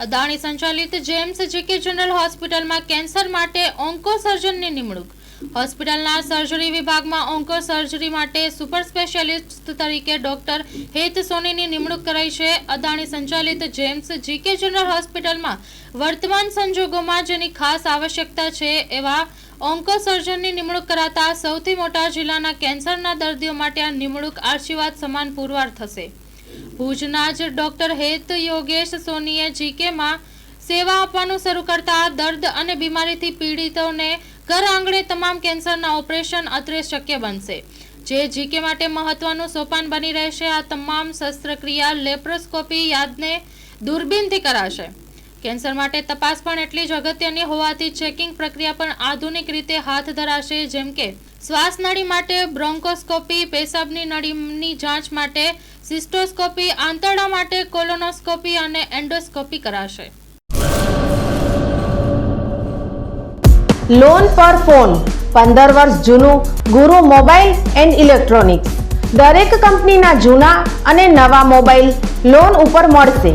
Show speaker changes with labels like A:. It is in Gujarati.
A: અદાણી સંચાલિત જેમ્સ જીકે જનરલ હોસ્પિટલમાં કેન્સર માટે ઓન્કો સર્જનની નિમણૂક. હોસ્પિટલના સર્જરી વિભાગમાં ઓન્કો સર્જરી માટે સુપર સ્પેશિયાલિસ્ટ તરીકે ડોક્ટર હેત સોનીની નિમણૂક કરાઈ છે. અદાણી સંચાલિત જેમ્સ જીકે જનરલ હોસ્પિટલમાં વર્તમાન સંજોગોમાં જેની ખાસ આવશ્યકતા છે એવા ઓન્કો સર્જનની નિમણૂક કરાતા સૌથી મોટા જિલ્લાના કેન્સરના દર્દીઓ માટે આ નિમણૂક આશીર્વાદ સમાન પુરવાર થશે. ભુજના જ ડોક્ટર હેત યોગેશ સોનીએ જીકેમાં સેવા આપવાનું શરૂ કરતા દર્દ અને બીમારીથી પીડિતોને ઘર આંગણે તમામ કેન્સરના ઓપરેશન અત્રે શક્ય બનશે. જે જીકે માટે મહત્વનું સોપાન બની રહેશે. આ તમામ શસ્ત્રક્રિયા લેપ્રોસ્કોપી યાદને દૂરબીનથી કરાશે. કેન્સર માટે તપાસ પણ એટલી જ અગત્યની હોવાથી ચેકિંગ પ્રક્રિયા પણ આધુનિક રીતે હાથ ધરાશે, જેમ કે શ્વાસ નળી માટે બ્રોન્કોસ્કોપી, પેશાબની નળીની જાંચ માટે સિસ્ટોસ્કોપી, આંતરડા માટે કોલોનોસ્કોપી અને એન્ડોસ્કોપી કરાશે.
B: લોન પર ફોન પંદર વર્ષ જૂનું, ગુરુ મોબાઈલ એન્ડ ઇલેક્ટ્રોનિક્સ. દરેક કંપનીના જૂના અને નવા મોબાઈલ લોન ઉપર મળશે.